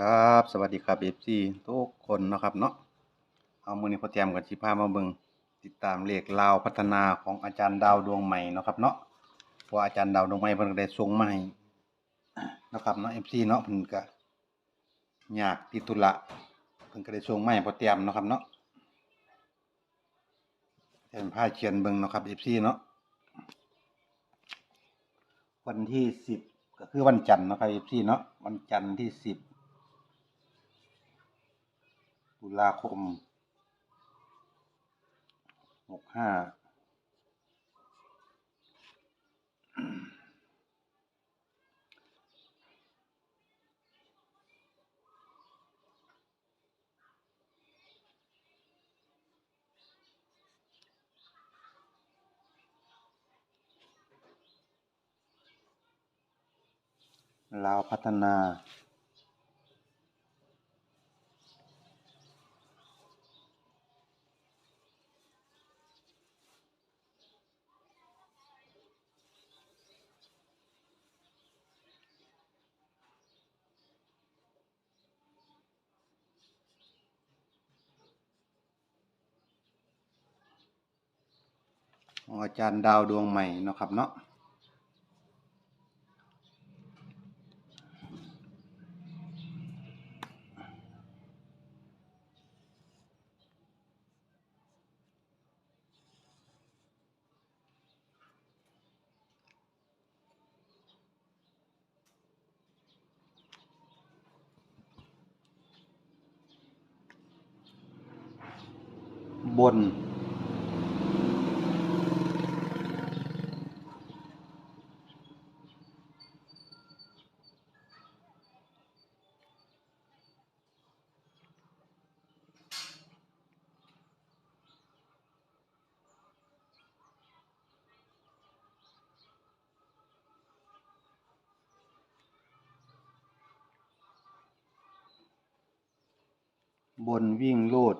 ครับสวัสดีครับ FC ทุกคนนะครับเนาะเอามื้อนี้พอเตรียมกันสิพามาเบิงติดตามเลขลาวพัฒนาของอาจารย์ดาวดวงใหม่นะครับเนาะเพราะอาจารย์ดาวดวงใหม่เพิ่นได้ส่งมาให้นะครับเนาะ FC เนาะเพิ่นก็อยากติดธุระเพิ่นก็ได้ส่งมาให้พอเตรียมนะครับเนาะเพิ่นพาเขียนเบิงนะครับ FC เนาะวันที่10ก็คือวันจันทร์นะครับ FC เนาะวันจันทร์ที่10 ตุลาคมหกห้าลาวพัฒนา ของอาจารย์ดาวดวงใหม่เนาะครับเนาะบน บนวิ่งลูด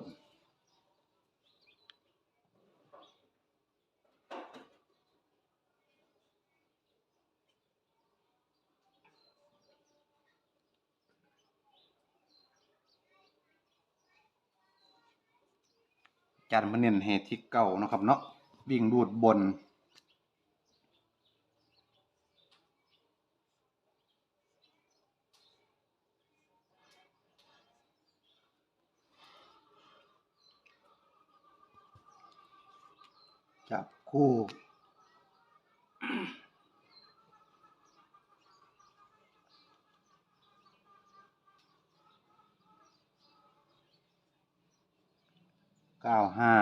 จันทร์มันเน้นเหตุที่เก่านะครับเนาะวิ่งรูดบน จับคู่เก้าห้า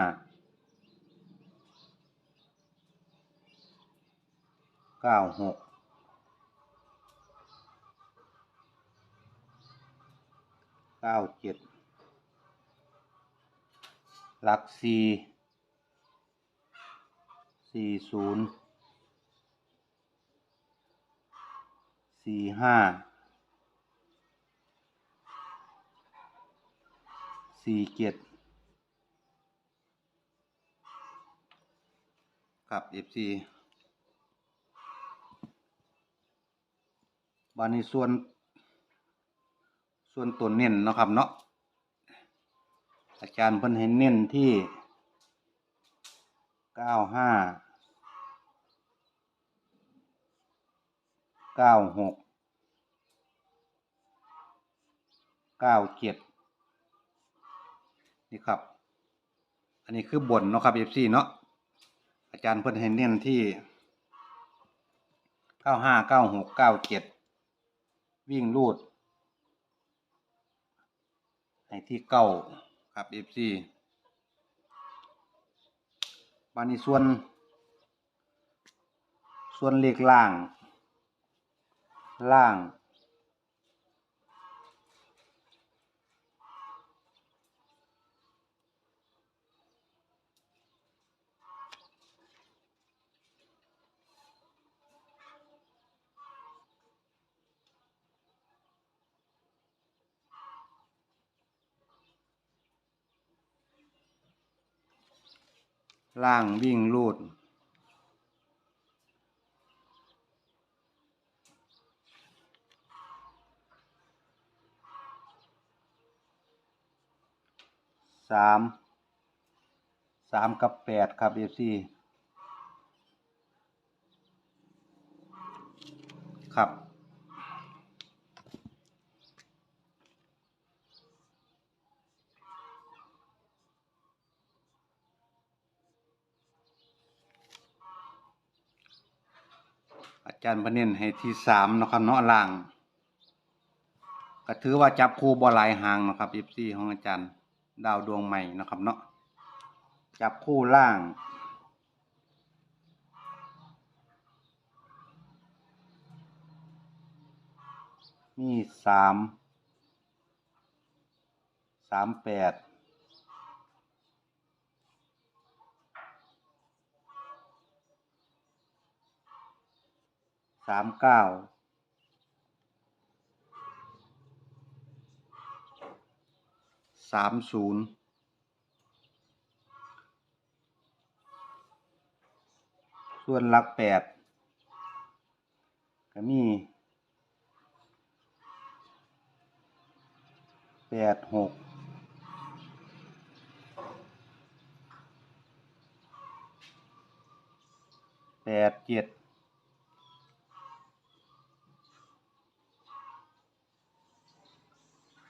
เก้าหก เก้าเจ็ด หลัก สี่ศูนย์สี่ห้าสี่เจ็ดครับ FC บานนี้ส่วน ส่วนตัวเน้นนะครับเนาะอาจารย์เพิ่นให้เน้นที่ เก้าห้าเก้าหกเก้าเจ็ดนี่ครับ อันนี้คือบนเนาะครับ FC เนาะอาจารย์เพิ่นให้เน้นที่เก้าห้าเก้าหกเก้าเจ็ดวิ่งรูดให้ที่เก้าครับ FC บานี้ส่วน ส่วนเลขล่าง ล่าง ล่างวิ่งลูด สาม สามกับแปดครับเอฟซีครับ จารย์พระเน้นให้ที่สามนะครับเนาะล่าง ก็ถือว่าจับคู่บ่หลายหางนะครับ FC ของอาจารย์ดาวดวงใหม่นะครับเนาะจับคู่ล่างมีสามสามแปด สามเก้าสามศูนย์ส่วนหลักแปดก็มีแปดหกแปดเจ็ด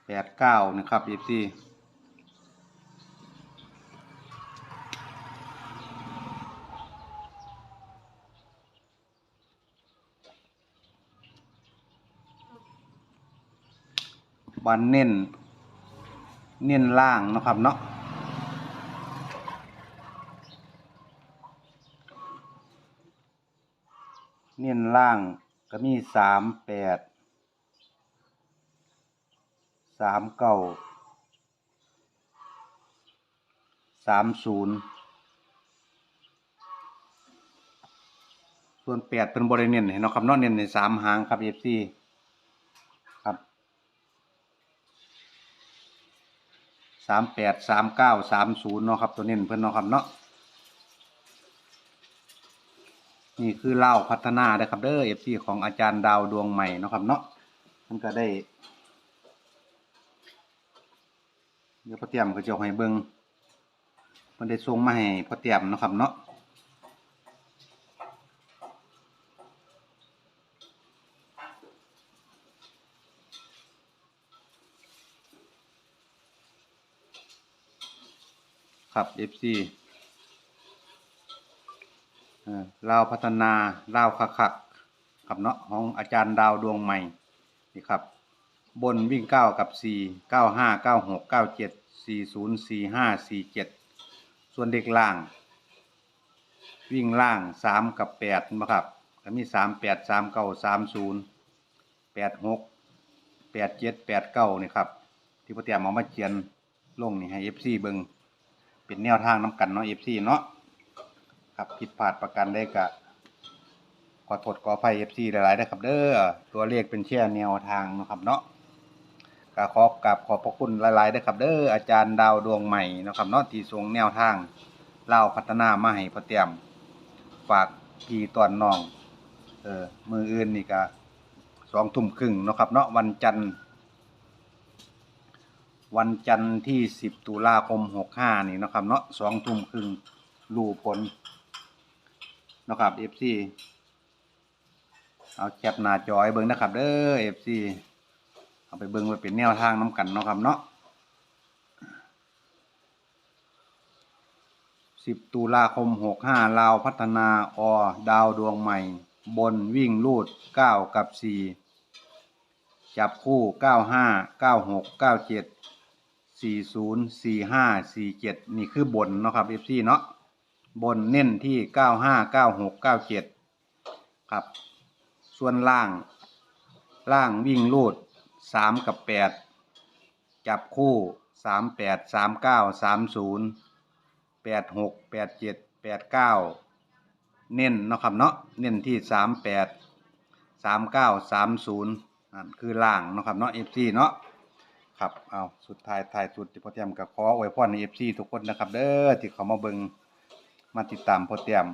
แปดเก้านะครับอีซี่วันเน้น เน้นล่างนะครับเนาะเน้นล่างก็มีสามแปดามเก้าสามศูนย์ส่วนแปดเป็นบริเน้นเห็นเนาะครับนาะเน้นในสามหางครับเอฟซีครับสามแปดสามเก้าสามศูนย์เนาะครับตัวเน้นเพิ่อนเนาะครับเนาะนี่คือเล่าพัฒนาได้ครับเด้อเอฟซีของอาจารย์ดาวดวงใหม่เนาะครับเนาะมันก็ได้ เดี๋ยวพ่อเตรียมก็จะเอาให้เบิ่งมันได้ส่งมาให้พ่อเตรียมนะครับเนาะครับ FC เอ่อลาวพัฒนาลาวคักคักครับเนาะของอาจารย์ดาวดวงใหม่นี่ครับ บนวิ่งเก้ากับสี่เก้าห้าเก้าหกเก้าเจ็ดสี่ศูนย์สี่ห้าสี่เจ็ดส่วนเด็กล่าง วิ่งล่างสามกับแปดนะครับก็มีสามแปดสามเก้าสามศูนย์แปดหกแปดเจ็ดแปดเก้านี่ครับ ที่พ่อเตรียมเอามาเขียนลงนี่ให้เอฟซีเบิงเป็นแนวทางน้ำกันเนาะเอฟซีเนาะครับผิดพลาดประกันได้กะขอโทษขออภัยเอฟซีหลายๆนะครับเด้อตัวเลขเป็นแค่แนวทางนะครับเนาะ ก็ขอกราบขอบพระคุณหลายๆนะครับเด้ออาจารย์ดาวดวงใหม่นะครับเนาะที่ส่งแนวทางเล่าพัฒนามาให้พอเตรียมฝากพี่ตอนน้องเออมืออื่นนี่ก็สองทุ่มครึ่งนะครับเนาะวันจันทร์ วันจันทร์ที่สิบตุลาคมหกห้านี่นะครับเนาะสองทุ่มครึ่งรูผลนะครับเอฟซีเอาแคปหน้าจอยเบิ้งนะครับเด้อเอฟซี เอาไปเบิ้งไว้เป็นแนวทางน้ำกันเนาะครับเนาะสิบตุลาคมหกห้าลาวพัฒนาอดาวดวงใหม่ บนวิ่งลูดเก้ากับสี่จับคู่เก้าห้าเก้าหกเก้าเจ็ดสี่ศูนย์สี่ห้าสี่เจ็ดนี่คือบนเนาะครับเอฟซีเนาะบนเน้นที่เก้าห้าเก้าหกเก้าเจ็ดครับ ส่วนล่าง ล่างวิ่งลูด สามกับแปดจับคู่สามแปดสามเก้าสามศูนย์แปดหกแปดเจ็ดแปดเก้าเน้นเนาะครับเนาะเน้นที่สามแปดสามเก้าสามศูนย์นั่นคือล่างเนาะครับเนาะเอฟซีเนาะครับเอาสุดท้ายท้ายสุดที่พ่อเตียมกับขออวยพรในเอฟซีทุกคนนะครับ เด้อที่เขามาเบิงมาติดตามพ่อเตียม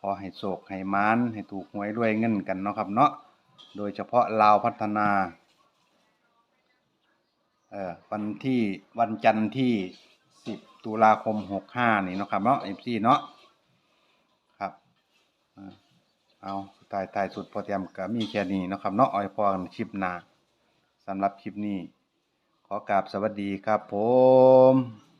ขอให้โศกให้มานให้ถูกหวยรวยเงินกันเนาะครับเนาะโดยเฉพาะลาวพัฒนา เอ่อวันที่วันจันทร์ที่สิบตุลาคมหกห้านี่เนาะครับเนาะเอฟซีเนาะครับเอาถ่ายถ่ายสุดพอเตรียมก็มีแค่นี้เนาะครับเนาะออยพอคลิปหน้าสำหรับคลิปนี้ ขอกราบสวัสดีครับผม